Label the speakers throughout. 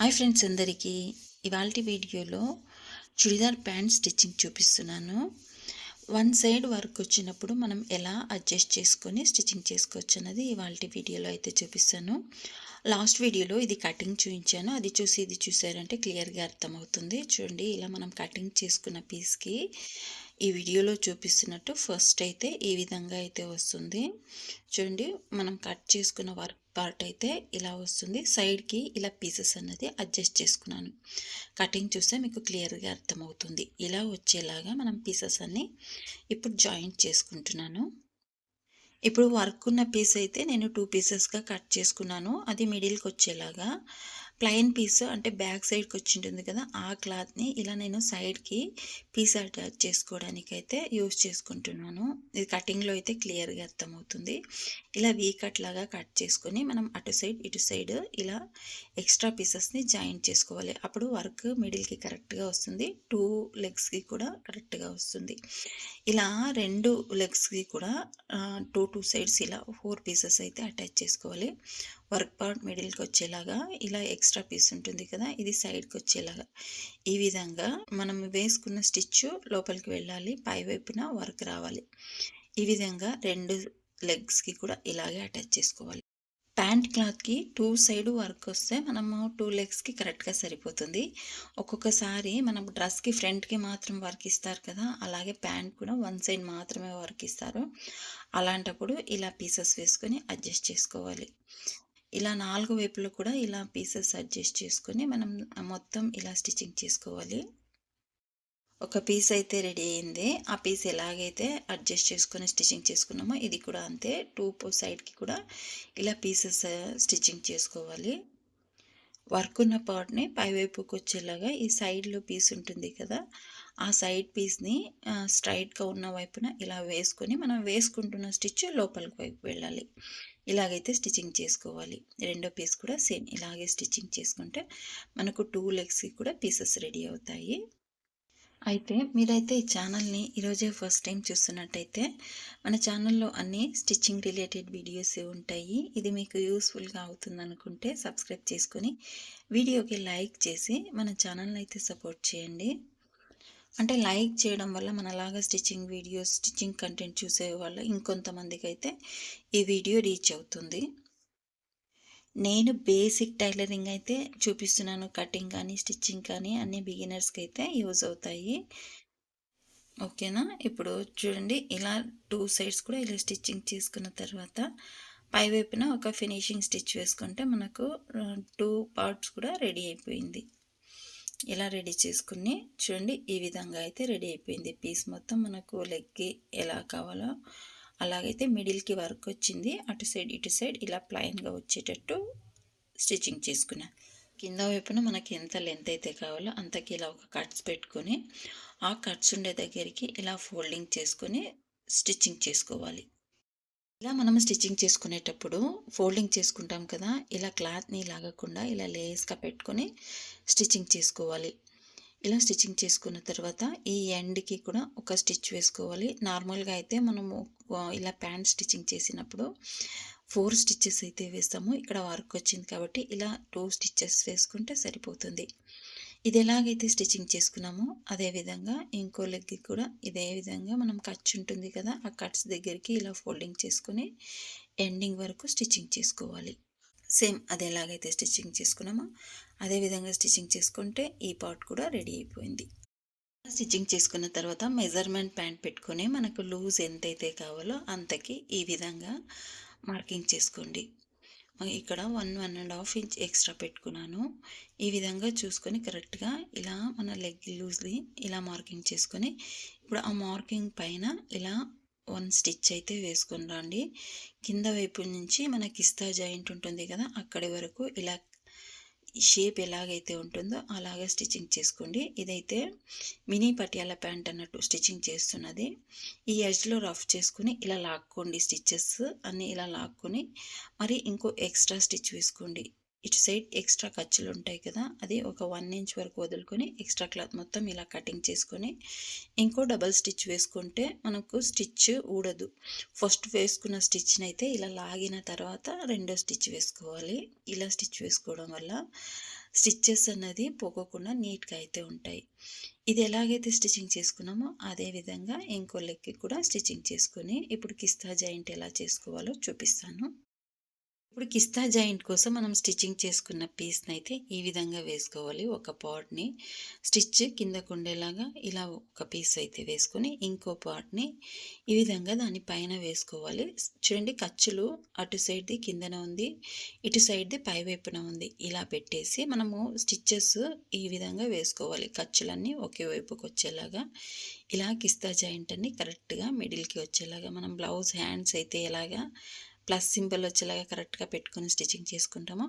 Speaker 1: Hi friends అందరికీ ఇవాళ వీడియోలో చుడిదార్ ప్యాంట్ స్టిచ్చింగ్ చూపిస్తున్నాను. వన్ సైడ్ వర్క్ వచ్చినప్పుడు మనం ఎలా అడ్జస్ట్ చేసుకొని స్టిచ్చింగ్ చేసుకోవచ్చు అన్నది ఇవాళ వీడియోలో అయితే చూపిస్తాను. లాస్ట్ వీడియోలో ఇది కటింగ్ చూపించాను. అది చూసి ఇది చూసారంటే క్లియర్గా అర్థమవుతుంది. చూడండి ఇలా మనం కటింగ్ చేసుకున్న పీస్కి ఈ వీడియోలో చూపిస్తున్నట్టు ఫస్ట్ అయితే ఈ విధంగా అయితే వస్తుంది. చూడండి మనం కట్ చేసుకున్న వర్క్ పార్ట్ అయితే ఇలా వస్తుంది. సైడ్కి ఇలా పీసెస్ అన్నది అడ్జస్ట్ చేసుకున్నాను. కటింగ్ చూస్తే మీకు క్లియర్గా అర్థమవుతుంది. ఇలా వచ్చేలాగా మనం పీసెస్ అన్ని ఇప్పుడు జాయింట్ చేసుకుంటున్నాను. ఇప్పుడు వర్క్ ఉన్న పీస్ అయితే నేను టూ పీసెస్గా కట్ చేసుకున్నాను. అది మిడిల్కి వచ్చేలాగా ప్లెయిన్ పీస్ అంటే బ్యాక్ సైడ్కి వచ్చి ఉంటుంది కదా ఆ క్లాత్ని ఇలా నేను సైడ్కి పీస్ అటాచ్ చేసుకోవడానికి అయితే యూజ్ చేసుకుంటున్నాను. ఇది కటింగ్లో అయితే క్లియర్గా అర్థమవుతుంది. ఇలా వీ కట్ లాగా కట్ చేసుకొని మనం అటు సైడ్ ఇటు సైడ్ ఇలా ఎక్స్ట్రా పీసెస్ని జాయింట్ చేసుకోవాలి. అప్పుడు వర్క్ మిడిల్కి కరెక్ట్గా వస్తుంది. టూ లెగ్స్కి కూడా కరెక్ట్గా వస్తుంది. ఇలా రెండు లెగ్స్కి కూడా టూ టూ సైడ్స్ ఇలా ఫోర్ పీసెస్ అయితే అటాచ్ చేసుకోవాలి. వర్క్ పార్ట్ మిడిల్కి వచ్చేలాగా ఇలా ఎక్స్ట్రా పీస్ ఉంటుంది కదా ఇది సైడ్కి వచ్చేలాగా ఈ విధంగా మనం వేసుకున్న స్టిచ్ లోపలికి వెళ్ళాలి పై వైపున వర్క్ రావాలి. ఈ విధంగా రెండు లెగ్స్కి కూడా ఇలాగే అటాచ్ చేసుకోవాలి. ప్యాంట్ క్లాత్కి టూ సైడ్ వర్క్ వస్తే మనము టూ లెగ్స్కి కరెక్ట్గా సరిపోతుంది. ఒక్కొక్కసారి మనం డ్రెస్కి ఫ్రంట్కి మాత్రం వర్క్ ఇస్తారు కదా అలాగే ప్యాంట్ కూడా వన్ సైడ్ మాత్రమే వర్క్ ఇస్తారు. అలాంటప్పుడు ఇలా పీసెస్ వేసుకొని అడ్జస్ట్ చేసుకోవాలి. ఇలా నాలుగు వైపులు కూడా ఇలా పీసెస్ అడ్జస్ట్ చేసుకొని మనం మొత్తం ఇలా స్టిచ్చింగ్ చేసుకోవాలి. ఒక పీస్ అయితే రెడీ అయింది. ఆ పీస్ ఎలాగైతే అడ్జస్ట్ చేసుకొని స్టిచ్చింగ్ చేసుకున్నామో ఇది కూడా అంతే. టూ సైడ్కి కూడా ఇలా పీసెస్ స్టిచ్చింగ్ చేసుకోవాలి. వర్క్ ఉన్న పార్ట్ని పైవైపుకి వచ్చేలాగా ఈ సైడ్లో పీస్ ఉంటుంది కదా ఆ సైడ్ పీస్ని స్ట్రైట్గా ఉన్న వైపున ఇలా వేసుకొని మనం వేసుకుంటున్న స్టిచ్ లోపలికి వైపు వెళ్ళాలి. ఇలాగైతే స్టిచ్చింగ్ చేసుకోవాలి. రెండో పీస్ కూడా సేమ్ ఇలాగే స్టిచ్చింగ్ చేసుకుంటే మనకు టూ లెగ్స్కి కూడా పీసెస్ రెడీ అవుతాయి. అయితే మీరైతే ఈ ఛానల్ని ఈరోజే ఫస్ట్ టైం చూస్తున్నట్టయితే మన ఛానల్లో అన్ని స్టిచ్చింగ్ రిలేటెడ్ వీడియోస్ ఉంటాయి. ఇది మీకు యూస్ఫుల్గా అవుతుంది అనుకుంటే సబ్స్క్రైబ్ చేసుకొని వీడియోకి లైక్ చేసి మన ఛానల్ని అయితే సపోర్ట్ చేయండి. అంటే లైక్ చేయడం వల్ల మనలాగా స్టిచ్చింగ్ వీడియోస్ స్టిచ్చింగ్ కంటెంట్ చూసే వల్ల ఇంకొంతమందికి అయితే ఈ వీడియో రీచ్ అవుతుంది. నేను బేసిక్ టైలరింగ్ అయితే చూపిస్తున్నాను. కటింగ్ కానీ స్టిచ్చింగ్ కానీ అన్ని బిగినర్స్కి అయితే యూజ్ అవుతాయి. ఓకేనా? ఇప్పుడు చూడండి ఇలా టూ సైడ్స్ కూడా ఇలా స్టిచ్చింగ్ చేసుకున్న తర్వాత పై వైపున ఒక ఫినిషింగ్ స్టిచ్ వేసుకుంటే మనకు టూ పార్ట్స్ కూడా రెడీ అయిపోయింది. ఇలా రెడీ చేసుకుని చూడండి ఈ విధంగా అయితే రెడీ అయిపోయింది. పీస్ మొత్తం మనకు లెగ్కి ఎలా కావాలో అలాగైతే మిడిల్కి వర్క్ వచ్చింది. అటు సైడ్ ఇటు సైడ్ ఇలా ప్లైన్గా వచ్చేటట్టు స్టిచ్చింగ్ చేసుకున్నా. కింద వైపున మనకి ఎంత లెంత్ అయితే కావాలో అంతకి ఇలా ఒక కట్స్ పెట్టుకొని ఆ కట్స్ ఉండే దగ్గరికి ఇలా ఫోల్డింగ్ చేసుకొని స్టిచ్చింగ్ చేసుకోవాలి. ఇలా మనం స్టిచ్చింగ్ చేసుకునేటప్పుడు ఫోల్డింగ్ చేసుకుంటాం కదా ఇలా క్లాత్ని లాగకుండా ఇలా లేస్గా పెట్టుకొని స్టిచ్చింగ్ చేసుకోవాలి. ఇలా స్టిచ్చింగ్ చేసుకున్న తర్వాత ఈ ఎండ్కి కూడా ఒక స్టిచ్ వేసుకోవాలి. నార్మల్గా అయితే మనము ఇలా ప్యాంట్ స్టిచ్చింగ్ చేసినప్పుడు ఫోర్ స్టిచ్చెస్ అయితే వేస్తాము. ఇక్కడ వర్క్ వచ్చింది కాబట్టి ఇలా టూ స్టిచ్చెస్ వేసుకుంటే సరిపోతుంది. ఇది ఎలాగైతే స్టిచ్చింగ్ చేసుకున్నామో అదేవిధంగా ఇంకో లెగ్కి కూడా ఇదే విధంగా మనం కట్స్ ఉంటుంది కదా ఆ కట్స్ దగ్గరికి ఇలా ఫోల్డింగ్ చేసుకుని ఎండింగ్ వరకు స్టిచ్చింగ్ చేసుకోవాలి. సేమ్ అది ఎలాగైతే స్టిచ్చింగ్ చేసుకున్నామో అదే విధంగా స్టిచ్చింగ్ చేసుకుంటే ఈ పార్ట్ కూడా రెడీ అయిపోయింది. స్టిచ్చింగ్ చేసుకున్న తర్వాత మెజర్మెంట్ ప్యాంట్ పెట్టుకుని మనకు లూజ్ ఎంతైతే కావాలో అంతకి ఈ విధంగా మార్కింగ్ చేసుకోండి. ఇక్కడ one one and half inch extra పెట్టుకున్నాను. ఈ విధంగా చూసుకొని కరెక్ట్గా ఇలా మన లెగ్ లూజ్ని ఇలా మార్కింగ్ చేసుకొని ఇప్పుడు ఆ మార్కింగ్ పైన ఇలా వన్ స్టిచ్ అయితే వేసుకుని రండి. కింద వైపు నుంచి మన కిస్తా జాయింట్ ఉంటుంది కదా అక్కడి వరకు ఇలా షేప్ ఎలాగైతే ఉంటుందో అలాగే స్టిచ్చింగ్ చేసుకోండి. ఇదైతే మినీ పటియాల ప్యాంట్ అన్నట్టు స్టిచ్చింగ్ చేస్తున్నది. ఈ ఎడ్జ్లో రఫ్ చేసుకుని ఇలా లాక్కోండి స్టిచ్చెస్ అన్నీ ఇలా లాక్కొని. మరి ఇంకో ఎక్స్ట్రా స్టిచ్ వేసుకోండి. ఇటు సైడ్ ఎక్స్ట్రా ఖర్చులు ఉంటాయి కదా అది ఒక వన్ ఇంచ్ వరకు వదులుకొని ఎక్స్ట్రా క్లాత్ మొత్తం ఇలా కటింగ్ చేసుకొని ఇంకో డబల్ స్టిచ్ వేసుకుంటే మనకు స్టిచ్ ఊడదు. ఫస్ట్ వేసుకున్న స్టిచ్ని అయితే ఇలా లాగిన తర్వాత రెండో స్టిచ్ వేసుకోవాలి. ఇలా స్టిచ్ వేసుకోవడం వల్ల స్టిచ్చెస్ అన్నది పోకోకుండా నీట్గా అయితే ఉంటాయి. ఇది ఎలాగైతే స్టిచ్చింగ్ చేసుకున్నామో అదే విధంగా ఇంకో లెక్కి కూడా స్టిచ్చింగ్ చేసుకొని ఇప్పుడు కిస్తా జాయింట్ ఎలా చేసుకోవాలో చూపిస్తాను. ఇప్పుడు కిస్తా జాయింట్ కోసం మనం స్టిచ్చింగ్ చేసుకున్న పీస్ని అయితే ఈ విధంగా వేసుకోవాలి. ఒక పార్ట్ని స్టిచ్ కిందకు ఉండేలాగా ఇలా ఒక పీస్ అయితే వేసుకొని ఇంకో పార్ట్ని ఈ విధంగా దాని పైన వేసుకోవాలి. చూడండి ఖర్చులు అటు సైడ్ది కిందన ఉంది ఇటు సైడ్ది పై వైపున ఉంది. ఇలా పెట్టేసి మనము స్టిచ్చెస్ ఈ విధంగా వేసుకోవాలి. ఖర్చులన్నీ ఒకే వైపుకి వచ్చేలాగా ఇలా కిస్తా జాయింట్ అన్ని కరెక్ట్గా మిడిల్కి వచ్చేలాగా. మనం బ్లౌజ్ హ్యాండ్స్ అయితే ఎలాగా ప్లస్ సింబల్ వచ్చేలాగా కరెక్ట్గా పెట్టుకొని స్టిచ్చింగ్ చేసుకుంటామో?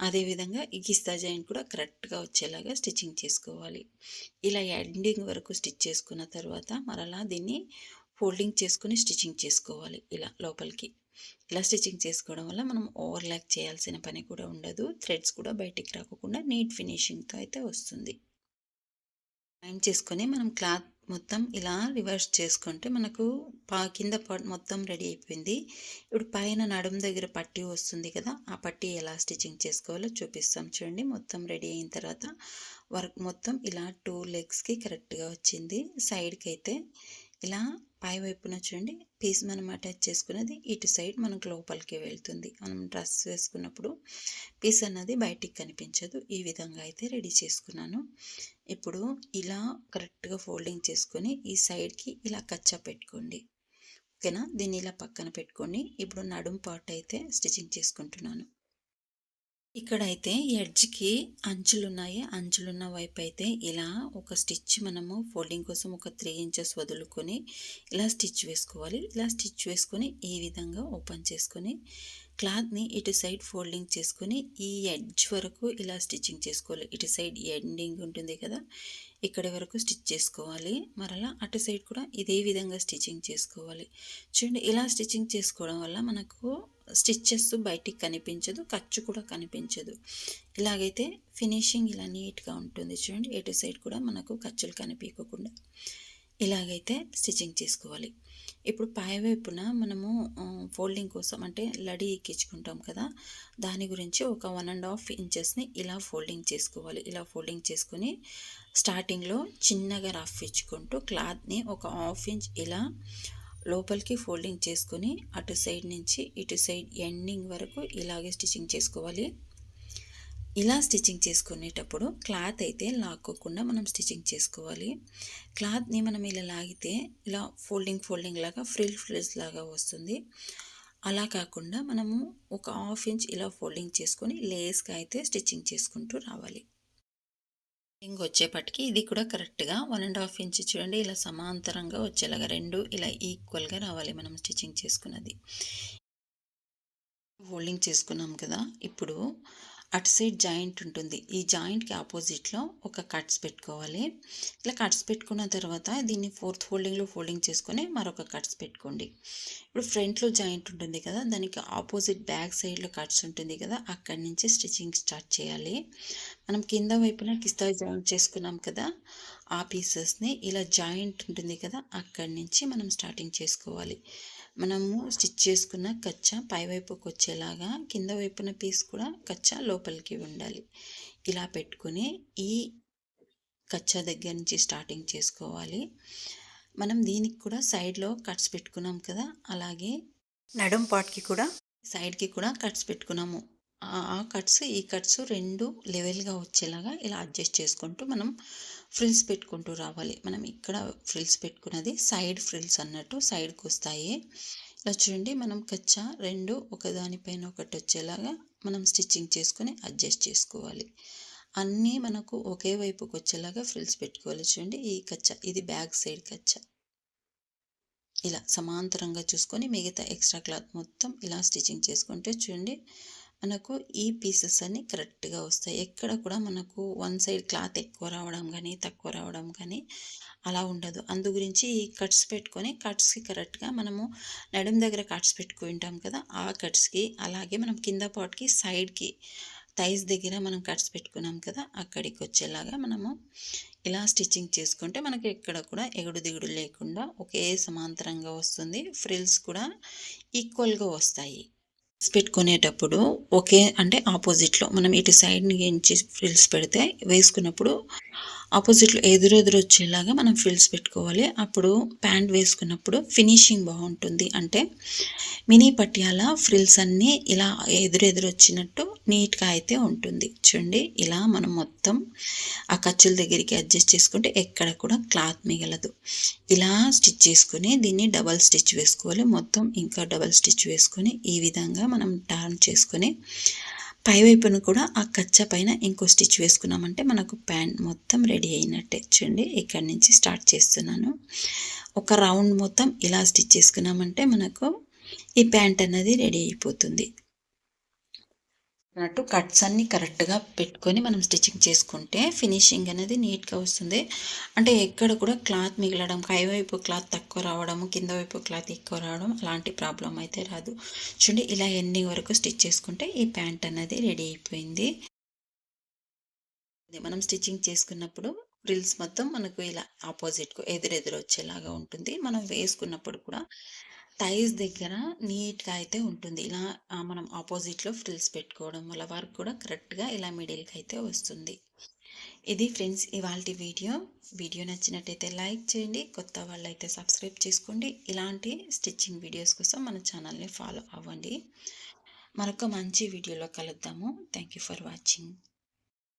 Speaker 1: అదేవిధంగా ఈ జాయింట్ కూడా కరెక్ట్గా వచ్చేలాగా స్టిచ్చింగ్ చేసుకోవాలి. ఇలా ఎండింగ్ వరకు స్టిచ్ చేసుకున్న తర్వాత మరలా దీన్ని ఫోల్డింగ్ చేసుకుని స్టిచ్చింగ్ చేసుకోవాలి ఇలా లోపలికి. ఇలా స్టిచ్చింగ్ చేసుకోవడం వల్ల మనం ఓవర్లాక్ చేయాల్సిన పని కూడా ఉండదు. థ్రెడ్స్ కూడా బయటికి రాకుండా నీట్ ఫినిషింగ్తో అయితే వస్తుంది. జాయిన్ చేసుకొని మనం క్లాత్ మొత్తం ఇలా రివర్స్ చేసుకుంటే మనకు పా కింద మొత్తం రెడీ అయిపోయింది. ఇప్పుడు పైన నడుము దగ్గర పట్టీ వస్తుంది కదా ఆ పట్టి ఎలా స్టిచ్చింగ్ చేసుకోవాలో చూపిస్తాం చూడండి. మొత్తం రెడీ అయిన తర్వాత వర్క్ మొత్తం ఇలా టూ లెగ్స్కి కరెక్ట్గా వచ్చింది. సైడ్కి అయితే ఇలా పై వైపున చూడండి పీస్ మనం అటాచ్ చేసుకున్నది ఇటు సైడ్ మనకు లోపలికి వెళ్తుంది. మనం డ్రెస్ వేసుకున్నప్పుడు పీస్ అన్నది బయటికి కనిపించదు. ఈ విధంగా అయితే రెడీ చేసుకున్నాను. ఇప్పుడు ఇలా కరెక్ట్గా ఫోల్డింగ్ చేసుకొని ఈ సైడ్కి ఇలా కచ్చా పెట్టుకోండి. ఓకేనా? దీన్ని ఇలా పక్కన పెట్టుకొని ఇప్పుడు నడుం పార్ట్ అయితే స్టిచ్చింగ్ చేసుకుంటున్నాను. ఇక్కడైతే ఎడ్జ్కి అంచులు ఉన్నాయి అంచులున్న వైపు అయితే ఇలా ఒక స్టిచ్ మనము ఫోల్డింగ్ కోసం ఒక త్రీ ఇంచెస్ వదులుకొని ఇలా స్టిచ్ వేసుకోవాలి. ఇలా స్టిచ్ వేసుకొని ఈ విధంగా ఓపెన్ చేసుకొని క్లాత్ని ఇటు సైడ్ ఫోల్డింగ్ చేసుకొని ఈ ఎడ్జ్ వరకు ఇలా స్టిచ్చింగ్ చేసుకోవాలి. ఇటు సైడ్ ఎండింగ్ ఉంటుంది కదా ఇక్కడి వరకు స్టిచ్ చేసుకోవాలి. మరలా అటు సైడ్ కూడా ఇదే విధంగా స్టిచ్చింగ్ చేసుకోవాలి. చూడండి ఇలా స్టిచ్చింగ్ చేసుకోవడం వల్ల మనకు స్టిచ్చెస్ బయటికి కనిపించదు ఖర్చు కూడా కనిపించదు. ఇలాగైతే ఫినిషింగ్ ఇలా నీట్గా ఉంటుంది చూడండి ఎటు సైడ్ కూడా మనకు ఖర్చులు కనిపించకుండా. ఇలాగైతే స్టిచ్చింగ్ చేసుకోవాలి. ఇప్పుడు పైవైపున మనము ఫోల్డింగ్ కోసం అంటే లడీ ఎక్కించుకుంటాం కదా దాని గురించి ఒక వన్ అండ్ హాఫ్ ఇంచెస్ని ఇలా ఫోల్డింగ్ చేసుకోవాలి. ఇలా ఫోల్డింగ్ చేసుకొని స్టార్టింగ్లో చిన్నగా రఫ్ ఇచ్చుకుంటూ క్లాత్ని ఒక హాఫ్ ఇంచ్ ఇలా లోపలికి ఫోల్డింగ్ చేసుకొని అటు సైడ్ నుంచి ఇటు సైడ్ ఎండింగ్ వరకు ఇలాగే స్టిచ్చింగ్ చేసుకోవాలి. ఇలా స్టిచ్చింగ్ చేసుకునేటప్పుడు క్లాత్ అయితే లాక్కోకుండా మనం స్టిచ్చింగ్ చేసుకోవాలి. క్లాత్ని మనం ఇలా లాగితే ఇలా ఫోల్డింగ్ ఫోల్డింగ్ లాగా ఫ్రిల్ ఫ్రిల్స్ లాగా వస్తుంది. అలా కాకుండా మనము ఒక హాఫ్ ఇంచ్ ఇలా ఫోల్డింగ్ చేసుకొని లేస్గా అయితే స్టిచ్చింగ్ చేసుకుంటూ రావాలి. ఇంక వచ్చేపటికి ఇది కూడా కరెక్ట్గా వన్ అండ్ హాఫ్ ఇంచ్ చూడండి ఇలా సమాంతరంగా వచ్చేలాగా రెండు ఇలా ఈక్వల్గా రావాలి మనం స్టిచ్చింగ్ చేసుకున్నది. ఫోల్డింగ్ చేసుకున్నాం కదా ఇప్పుడు అటు సైడ్ జాయింట్ ఉంటుంది. ఈ జాయింట్కి ఆపోజిట్లో ఒక కట్స్ పెట్టుకోవాలి. ఇలా కట్స్ పెట్టుకున్న తర్వాత దీన్ని ఫోర్త్ ఫోల్డింగ్లో ఫోల్డింగ్ చేసుకొని మరొక కట్స్ పెట్టుకోండి. ఇప్పుడు ఫ్రంట్లో జాయింట్ ఉంటుంది కదా దానికి ఆపోజిట్ బ్యాక్ సైడ్లో కట్స్ ఉంటుంది కదా అక్కడి నుంచి స్టిచ్చింగ్ స్టార్ట్ చేయాలి. మనం కింద వైపున కిస్తా జాయింట్ చేసుకున్నాం కదా ఆ పీసెస్ని ఇలా జాయింట్ ఉంటుంది కదా అక్కడి నుంచి మనం స్టార్టింగ్ చేసుకోవాలి. మనము స్టిచ్ చేసుకున్న కచ్చా పైవైపుకి వచ్చేలాగా కింద వైపున పీస్ కూడా కచ్చా లోపలికి ఉండాలి. ఇలా పెట్టుకుని ఈ కచ్చా దగ్గర నుంచి స్టార్టింగ్ చేసుకోవాలి. మనం దీనికి కూడా సైడ్లో కట్స్ పెట్టుకున్నాం కదా అలాగే నడుం పాట్కి కూడా సైడ్కి కూడా కట్స్ పెట్టుకున్నాము. ఆ కట్స్ ఈ కట్స్ రెండు లెవెల్గా వచ్చేలాగా ఇలా అడ్జస్ట్ చేసుకుంటూ మనం ఫ్రిల్స్ పెట్టుకుంటూ రావాలి. మనం ఇక్కడ ఫ్రిల్స్ పెట్టుకున్నది సైడ్ ఫ్రిల్స్ అన్నట్టు సైడ్కి వస్తాయి. ఇలా చూడండి మనం కచ్చా రెండు ఒకదానిపైన ఒకటి వచ్చేలాగా మనం స్టిచ్చింగ్ చేసుకొని అడ్జస్ట్ చేసుకోవాలి. అన్నీ మనకు ఒకే వైపుకి వచ్చేలాగా ఫ్రిల్స్ పెట్టుకోవాలి చూడండి. ఈ కచ్చా ఇది బ్యాక్ సైడ్ కచ్చా. ఇలా సమాంతరంగా చూసుకొని మిగతా ఎక్స్ట్రా క్లాత్ మొత్తం ఇలా స్టిచ్చింగ్ చేసుకుంటే చూడండి మనకు ఈ పీసెస్ అన్ని కరెక్ట్గా వస్తాయి. ఎక్కడ కూడా మనకు వన్ సైడ్ క్లాత్ ఎక్కువ రావడం కానీ తక్కువ రావడం కానీ అలా ఉండదు. అందు గురించి ఈ కట్స్ పెట్టుకొని కట్స్కి కరెక్ట్గా మనము నడుం దగ్గర కట్స్ పెట్టుకుంటాం కదా ఆ కట్స్కి అలాగే మనం కింద పాట్కి సైడ్కి థైస్ దగ్గర మనం కట్స్ పెట్టుకున్నాం కదా అక్కడికి వచ్చేలాగా మనము ఇలా స్టిచ్చింగ్ చేసుకుంటే మనకి ఎక్కడ కూడా ఎగుడు దిగుడు లేకుండా ఒకే సమాంతరంగా వస్తుంది. ఫ్రిల్స్ కూడా ఈక్వల్గా వస్తాయి. పెట్టుకునేటప్పుడు ఒకే అంటే ఆపోజిట్లో మనం ఇటు సైడ్ నుంచి ఫ్రిల్స్ పెడితే వేసుకున్నప్పుడు ఆపోజిట్లో ఎదురెదురు వచ్చేలాగా మనం ఫ్రిల్స్ పెట్టుకోవాలి. అప్పుడు ప్యాంట్ వేసుకున్నప్పుడు ఫినిషింగ్ బాగుంటుంది. అంటే మినీ పట్యాల ఫ్రిల్స్ అన్నీ ఇలా ఎదురెదురు వచ్చినట్టు నీట్గా అయితే ఉంటుంది. చూడండి ఇలా మనం మొత్తం ఆ ఖర్చుల దగ్గరికి అడ్జస్ట్ చేసుకుంటే ఎక్కడ కూడా క్లాత్ మిగలదు. ఇలా స్టిచ్ చేసుకుని దీన్ని డబల్ స్టిచ్ వేసుకోవాలి. మొత్తం ఇంకా డబల్ స్టిచ్ వేసుకొని ఈ విధంగా మనం టర్న్ చేసుకొని పైవైపును కూడా ఆ కచ్చ పైన ఇంకో స్టిచ్ వేసుకున్నామంటే మనకు ప్యాంట్ మొత్తం రెడీ అయినట్టే. చూడండి ఇక్కడ నుంచి స్టార్ట్ చేస్తున్నాను. ఒక రౌండ్ మొత్తం ఇలా స్టిచ్ చేసుకున్నామంటే మనకు ఈ ప్యాంట్ అన్నది రెడీ అయిపోతుంది. అన్నట్టు కట్స్ అన్నీ కరెక్ట్గా పెట్టుకొని మనం స్టిచ్చింగ్ చేసుకుంటే ఫినిషింగ్ అనేది నీట్గా వస్తుంది. అంటే ఎక్కడ కూడా క్లాత్ మిగలడం పైవైపు క్లాత్ తక్కువ రావడం కింద వైపు క్లాత్ ఎక్కువ రావడం అలాంటి ప్రాబ్లం అయితే రాదు. చూడండి ఇలా ఎండింగ్ వరకు స్టిచ్ చేసుకుంటే ఈ ప్యాంట్ అనేది రెడీ అయిపోయింది. మనం స్టిచ్చింగ్ చేసుకున్నప్పుడు ఫ్రిల్స్ మొత్తం మనకు ఇలా ఆపోజిట్కు ఎదురెదురు వచ్చేలాగా ఉంటుంది. మనం వేసుకున్నప్పుడు కూడా టైస్ దగ్గర నీట్గా అయితే ఉంటుంది. ఇలా మనం ఆపోజిట్లో ఫ్రిల్స్ పెట్టుకోవడం వల్ల వర్క్ కూడా కరెక్ట్గా ఇలా మిడిల్కి అయితే వస్తుంది. ఇది ఫ్రెండ్స్ ఇవాళ వీడియో. వీడియో నచ్చినట్టయితే లైక్ చేయండి. కొత్త వాళ్ళు అయితే సబ్స్క్రైబ్ చేసుకోండి. ఇలాంటి స్టిచ్చింగ్ వీడియోస్ కోసం మన ఛానల్ని ఫాలో అవ్వండి. మరొక మంచి వీడియోలో కలుద్దాము. Thank you for watching.